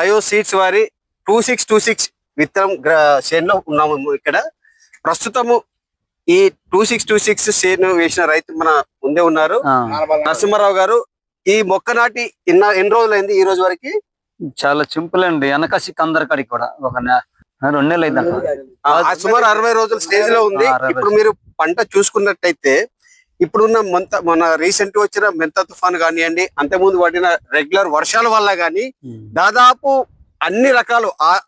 తాయో seeds వారి two six two six విత్తనం షేర్లో ఉన్నాము ఇక్కడ. ప్రస్తుతము ఈ two six two six share వేసిన రైతు మన ముందే ఉన్నారు. నరసింహారావు గారు ఈ మొక్క నాటి ఎన్న ఎన్ని రోజులైంది ఈ రోజు వరకు? చాలా సింపుల్ అండి. వెనకసి కందరకడికి కూడా ఒక రెండు నెలలు ఆ సుమారు అరవై రోజుల స్టేజ్లో ఉంది ఇప్పుడు మీరు పంట చూసుకున్నట్టయితే ఇప్పుడున్న మంత మన రీసెంట్ వచ్చిన మెంత తుఫాన్ కానివ్వండి అంతకుముందు పడిన రెగ్యులర్ వర్షాల వల్ల గాని దాదాపు అన్ని రకాలు ఆ-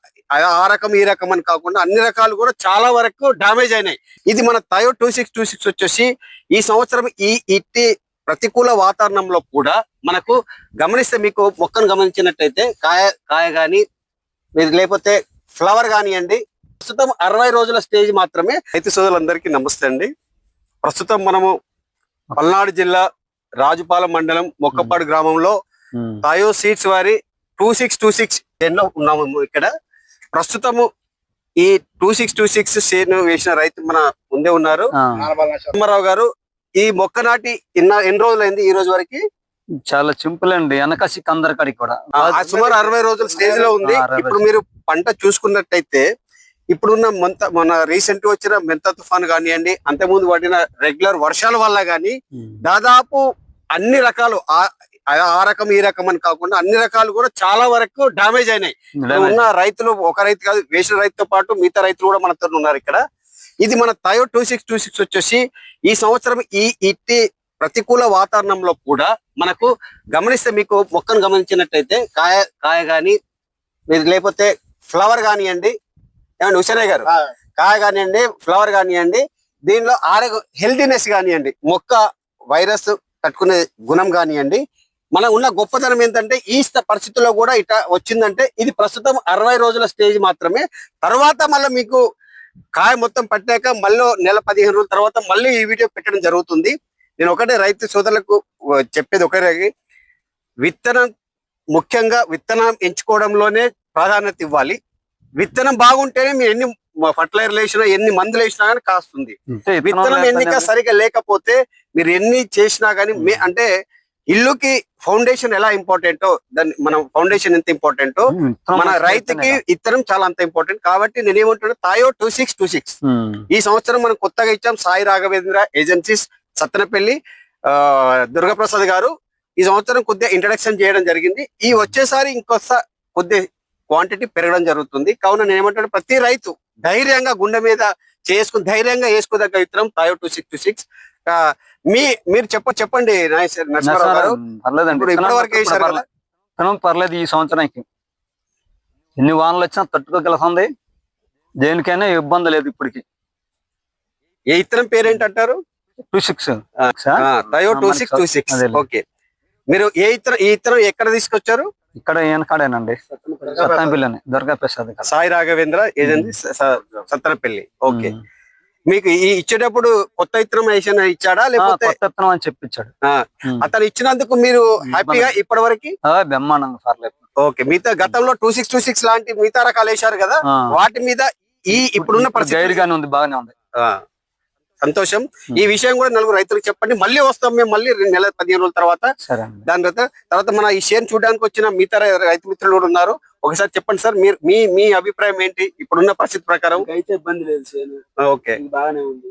రకం ఈ రకం అని కాకుండా అన్ని రకాలు కూడా చాలా వరకు డామేజ్ అయినాయి. ఇది మన Tiago two six two six వచ్చేసి ఈ సంవత్సరం ఈ ఇట్టి ప్రతికూల వాతావరణంలో కూడా మనకు గమనిస్తే మీకు మొక్కను గమనించినట్టయితే కాయ కాయ గాని ఇది లేకపోతే ఫ్లవర్ కానివ్వండి ప్రస్తుతం అరవై రోజుల స్టేజ్ మాత్రమే రైతు సోదరులందరికీ నమస్తే అండి. ప్రస్తుతం మనము పల్నాడు జిల్లా రాజుపాలెం మండలం మొక్కపాడు గ్రామంలో. తాయో సీడ్స్ వారి టూ సిక్స్ టూ సిక్స్లో ఉన్నాము ఇక్కడ. ప్రస్తుతము ఈ two six two six share వేసిన రైతు మన ముందే ఉన్నారు. నరసింహారావు గారు ఈ మొక్క నాటి ఎన్న ఎన్ని రోజులైంది ఈ రోజు వరకు? చాలా సింపుల్ అండి వెనకసి కందరకడికి కూడా. సుమారు అరవై రోజుల స్టేజ్లో ఉంది. ఇప్పుడు మీరు పంట చూసుకున్నట్టయితే ఇప్పుడున్న మంత మన రీసెంట్ వచ్చిన మెంత తుఫాన్ కానివ్వండి అంతకుముందు పడిన రెగ్యులర్ వర్షాల వల్ల గాని ఉమ్. దాదాపు అన్ని రకాలు ఆ రకం ఈ రకం అని కాకుండా అన్ని రకాలు కూడా చాలా వరకు డామేజ్ అయినాయి. ఇక్కడ ఉన్న రైతులు ఒక రైతు కాదు వేసిన రైతుతో పాటు మిగతా రైతులు కూడా మనతో ఉన్నారు ఇక్కడ. ఇది మన Tiago two six two six వచ్చేసి ఈ సంవత్సరం ఈ ఇట్టి ప్రతికూల వాతావరణంలో కూడా మనకు గమనిస్తే మీకు మొక్కను గమనించినట్టయితే కాయ కాయ ఇది లేకపోతే ఫ్లవర్ కానివ్వండి ఏమండి హుసేనయ్య గారు? కాయ కానివ్వండి ఫ్లవర్ కానివ్వండి దీనిలో ఆరోగ్య హెల్తీనెస్ కానివ్వండి మొక్క వైరస్ తట్టుకునే గుణం కానివ్వండి మన ఉన్న గొప్పతనం ఏంటంటే ఈ స్థ- పరిస్థితుల్లో కూడా ఇట వచ్చిందంటే ఇది ప్రస్తుతం అరవై రోజుల స్టేజ్ మాత్రమే. తర్వాత మళ్ళీ మీకు కాయ మొత్తం పట్టాక మళ్ళీ నెల పదిహేను రోజుల తర్వాత మళ్ళీ ఈ వీడియో పెట్టడం జరుగుతుంది. నేను ఒకటే రైతు సోదరులకు చెప్పేది ఒకటే విత్తనం ముఖ్యంగా విత్తనం ఎంచుకోవడంలోనే ప్రాధాన్యత ఇవ్వాలి. విత్తనం బాగుంటేనే మీరు ఎన్ని ఫర్టిలైజర్ వేసినా ఎన్ని మందులు వేసినా కానీ కాస్తుంది. అంటే విత్తనం ఎన్నిక సరిగా లేకపోతే మీరు ఎన్ని చేసినా గానీ మే- అంటే ఇల్లుకి ఫౌండేషన్ ఎలా ఇంపార్టెంటో దాన్ని మనం ఫౌండేషన్ ఎంత ఇంపార్టెంటో మన రైతుకి ఇత్తనం చాలా అంత ఇంపార్టెంట్. కాబట్టి నేను ఏమంటున్నా Taiyo two six two six. ఈ సంవత్సరం మనం కొత్తగా ఇచ్చాం సాయి రాఘవేంద్ర ఏజెన్సీస్ సత్తనపల్లి ఆ, దుర్గాప్రసాద్ గారు. ఈ సంవత్సరం కొద్దిగా ఇంట్రడక్షన్ చేయడం జరిగింది. ఈ వచ్చేసారి ఇంకొస్త కొద్ది క్వాంటిటీ పెరగడం జరుగుతుంది. కావున నేను ఏమంటాను ప్రతి రైతు ధైర్యంగా గుండె మీద చేసుకుని ధైర్యంగా వేసుకోదగ్గ విత్తనం టూ సిక్స్ టూ సిక్స్ మీ మీరు చెప్ప చెప్పండి విత్తనం పర్లేదు. ఈ సంవత్సరానికి. ఎన్ని వానలు వచ్చినా తట్టుకోగలుగుతుంది. దేనికైనా ఇబ్బంది లేదు ఇప్పటికి. ఏ ఇత్తనం పేరేంటంటారు? Two six Taiyo two six two six. Okay. మీరు ఏ ఇత్తనం ఈ ఇత్తనం ఎక్కడ తీసుకొచ్చారు? ఇక్కడ ఈయనకాడేనండి దుర్గా ప్రసాద్. సాయి రాఘవేంద్ర స- సత్తనపల్లి ఓకే. మీకు ఈ ఇచ్చేటప్పుడు కొత్త ఇత్తనం వేసిన ఇచ్చాడా? లేకపోతే కొత్త విత్తనం అని చెప్పించాడు. అతను ఇచ్చినందుకు మీరు హ్యాపీగా ఇప్పటి వరకు పర్లేదు ఓకే. మిగతా గతంలో టూ సిక్స్ టూ సిక్స్ లాంటి మిగతా రకాలు వేశారు కదా. వాటి మీద ఈ ఇప్పుడున్న పరిస్థితి ఉంది బాగానే ఉంది. సంతోషం. ఈ విషయం కూడా నలుగురు రైతులకు చెప్పండి. మళ్ళీ వస్తాం మేము మళ్ళీ రెండు నెలల పదిహేను రోజుల తర్వాత దాని తర్వాత తర్వాత మన ఈ షేర్ చూడడానికి వచ్చిన మిగతా రైతు మిత్రులు కూడా ఉన్నారు. ఒకసారి చెప్పండి సార్ మీరు మీ మీ అభిప్రాయం ఏంటి? ఇప్పుడున్న పరిస్థితి ప్రకారం. అయితే ఇబ్బంది లేదు ఓకే. బాగానే ఉంది.